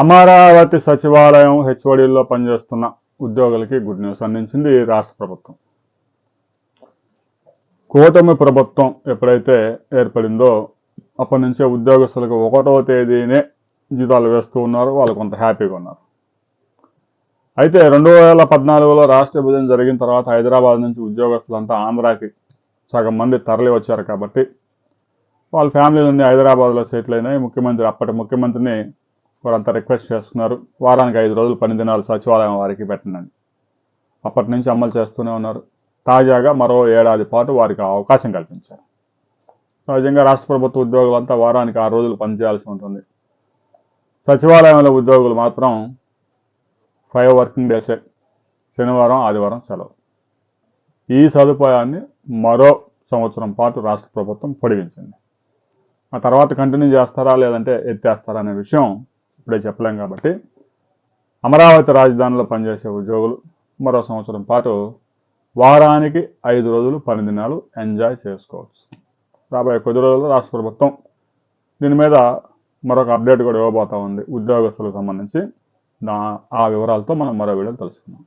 అమరావతి సచివాలయం హెచ్ఓడిలో పనిచేస్తున్న ఉద్యోగులకి గుడ్ న్యూస్ అందించింది రాష్ట్ర ప్రభుత్వం. కూటమి ప్రభుత్వం ఎప్పుడైతే ఏర్పడిందో అప్పటి నుంచే ఉద్యోగస్తులకు ఒకటో తేదీనే జీతాలు వేస్తూ ఉన్నారు వాళ్ళు కొంత హ్యాపీగా ఉన్నారు. అయితే రెండు వేల పద్నాలుగులో రాష్ట్ర విభజన జరిగిన తర్వాత హైదరాబాద్ నుంచి ఉద్యోగస్తులంతా ఆంధ్రాకి సగం మంది తరలి వచ్చారు కాబట్టి వాళ్ళ ఫ్యామిలీలన్నీ హైదరాబాద్లో సెటిల్ అయినాయి. ముఖ్యమంత్రి అప్పటి ముఖ్యమంత్రిని వారంతా రిక్వెస్ట్ చేసుకున్నారు వారానికి ఐదు రోజులు పని దినాలు సచివాలయం వారికి పెట్టండి. అప్పటి నుంచి అమలు చేస్తూనే ఉన్నారు. తాజాగా మరో ఏడాది పాటు వారికి అవకాశం కల్పించారు. సహజంగా రాష్ట్ర ప్రభుత్వ ఉద్యోగులంతా వారానికి ఆరు రోజులు పనిచేయాల్సి ఉంటుంది. సచివాలయంలో ఉద్యోగులు మాత్రం ఫైవ్ వర్కింగ్ డేసే శనివారం ఆదివారం సెలవు. ఈ సదుపాయాన్ని మరో సంవత్సరం పాటు రాష్ట్ర ప్రభుత్వం పొడిగించింది. ఆ తర్వాత కంటిన్యూ చేస్తారా లేదంటే ఎత్తేస్తారా అనే విషయం ఇప్పుడే చెప్పలేం కాబట్టి అమరావతి రాజధానిలో పనిచేసే ఉద్యోగులు మరో సంవత్సరం పాటు వారానికి ఐదు రోజులు పని దినాలు ఎంజాయ్ చేసుకోవచ్చు. రాబోయే కొద్ది రోజుల్లో రాష్ట్ర ప్రభుత్వం దీని మీద మరొక అప్డేట్ కూడా ఇవ్వబోతా ఉంది ఉద్యోగస్తులకు సంబంధించి. ఆ వివరాలతో మనం మరో వీడియో తెలుసుకుందాం